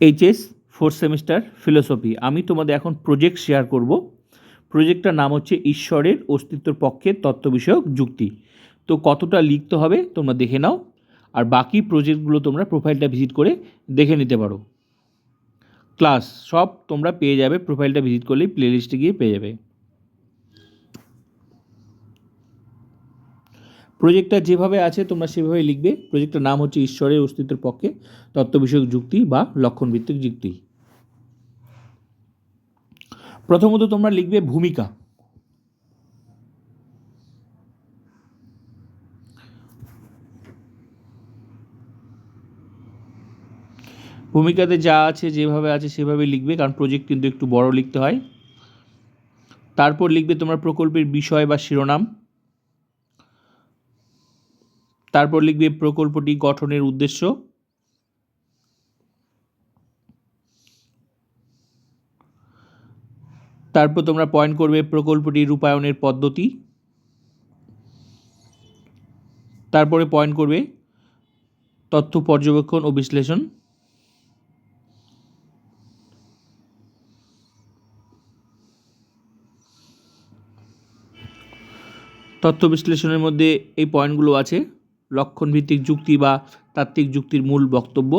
HS fourth semester philosophy আমি তোমাদের এখন প্রজেক্ট শেয়ার করব। প্রজেক্টটার নাম হচ্ছে ঈশ্বরের অস্তিত্বর পক্ষে তত্ত্ব বিষয়ক যুক্তি। তো কতটা লিখতে হবে তোমরা দেখে নাও। আর বাকি প্রজেক্টগুলো তোমরা প্রোফাইলটা ভিজিট করে দেখে নিতে পারো। ক্লাস সব তোমরা পেয়ে যাবে প্রোফাইলটা ভিজিট করলেই প্লেলিস্টে গিয়ে পেয়ে যাবে। প্রজেক্টটা যেভাবে আছে, তোমরা সেভাবে লিখবে। প্রজেক্টটার নাম হচ্ছে ঈশ্বরের অস্তিত্বের পক্ষে তত্ত্ব বিষয়ক যুক্তি বা লক্ষণভিত্তিক যুক্তি। প্রথমত তোমরা লিখবে ভূমিকা। ভূমিকাতে যা আছে, যেভাবে আছে সেভাবে লিখবে, কারণ প্রজেক্ট কিন্তু একটু বড় লিখতে হয়। তারপর লিখবে তোমরা প্রকল্পের বিষয় বা শিরোনাম। তারপর লিখবে প্রকল্পটি গঠনের উদ্দেশ্য। তারপর তোমরা পয়েন্ট করবে প্রকল্পটি রূপায়ণের পদ্ধতি। তারপরে পয়েন্ট করবে তথ্য পর্যবেক্ষণ ও বিশ্লেষণ। তথ্য বিশ্লেষণের মধ্যে এই পয়েন্টগুলো আছে। লক্ষণ ভিত্তিক যুক্তি বা তাত্ত্বিক যুক্তির মূল বক্তব্য?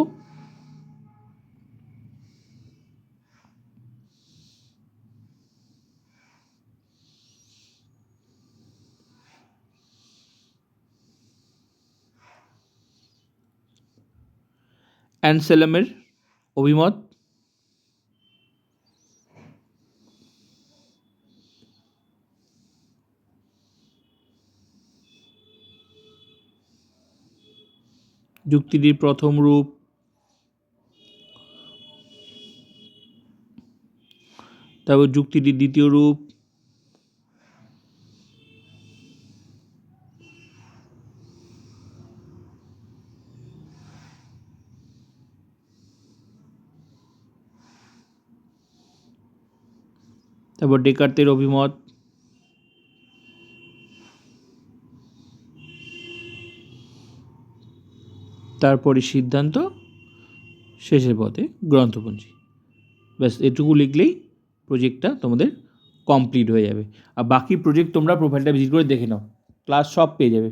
অ্যানসেলামের অভিমত যুক্তিটির প্রথম রূপ। তারপর যুক্তিটির দ্বিতীয় রূপ। তারপর ডেকার্তের অভিমত। তারপরে সিদ্ধান্ত শেষের পথে গ্রন্থপঞ্জি। ব্যাস, এটুকু লিখলেই প্রজেক্টটা তোমাদের কমপ্লিট হয়ে যাবে। আর বাকি প্রজেক্ট তোমরা প্রোফাইলটা ভিজিট করে দেখে নাও। ক্লাস সব পেয়ে যাবে।